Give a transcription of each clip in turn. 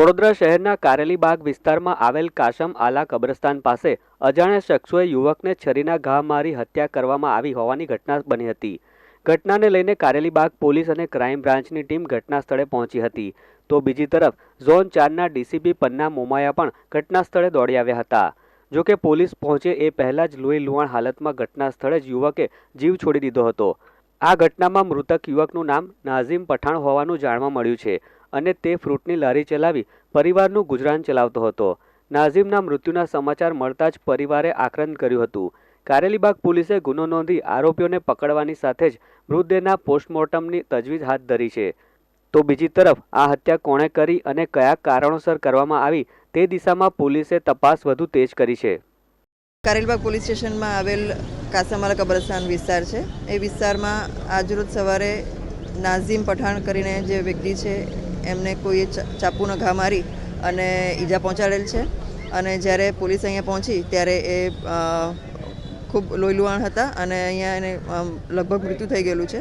વડોદરા શહેરના કારેલીબાગ વિસ્તારમાં આવેલ કાશમ આલા કબ્રસ્તાન પાસે અજાણ્યા શખ્સોએ યુવકને છરીના ઘા મારી હત્યા કરવામાં આવી હોવાની ઘટના બની હતી. ઘટનાને લઈને કારેલીબાગ પોલીસ અને ક્રાઇમ બ્રાન્ચની ટીમ ઘટના સ્થળે પહોંચી હતી. તો બીજી તરફ, ઝોન ચારના ડીસીપી પન્ના મોમાયા પણ ઘટના સ્થળે દોડી આવ્યા હતા. જો કે પોલીસ પહોંચે એ પહેલાં જ લોહી લુહાણ હાલતમાં ઘટના સ્થળે જ યુવકે જીવ છોડી દીધો હતો. આ ઘટનામાં મૃતક યુવકનું નામ નાઝીમ પઠાણ હોવાનું જાણવા મળ્યું છે. અને તે ફ્રૂટની લારી ચલાવી પરિવારનું ગુજરાન ચલાવતો હતો. નાઝીમના મૃત્યુના સમાચાર મળતા જ પરિવારે આક્રંદ કર્યું હતું. કારેલીબાગ પોલીસે ગુનો નોંધી આરોપીઓને પકડવાની સાથે જ મૃતદેહના પોસ્ટમોર્ટમની તજવીજ હાથ ધરી છે. તો બીજી તરફ, આ હત્યા કોણે કરી અને કયા કારણોસર કરવામાં આવી તે દિશામાં પોલીસે તપાસ વધુ તેજ કરી છે. કારેલબાગ પોલીસ સ્ટેશનમાં આવેલ કાસામાલા કબ્રસ્તાન વિસ્તાર છે. એ વિસ્તારમાં આજરોજ સવારે નાઝીમ પઠાણ કરીને જે વ્યક્તિ છે એમને કોઈએ ચાપુનો ઘા મારી અને ઈજા પહોંચાડેલ છે. અને જ્યારે પોલીસ અહીંયા પહોંચી ત્યારે એ ખૂબ લોહીલુહાણ હતા અને અહીંયા એને લગભગ મૃત્યુ થઈ ગયેલું છે.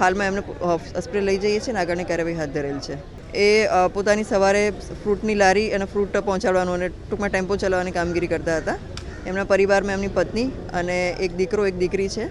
હાલમાં એમને હોસ્પિટલ લઈ જઈએ છીએ અને આગળની કાર્યવાહી હાથ ધરેલ છે. એ પોતાની સવારે ફ્રૂટની લારી અને ફ્રૂટ પહોંચાડવાનું અને ટૂંકમાં ટેમ્પો ચલાવવાની કામગીરી કરતા હતા. એમના પરિવારમાં એમની પત્ની અને એક દીકરો, એક દીકરી છે.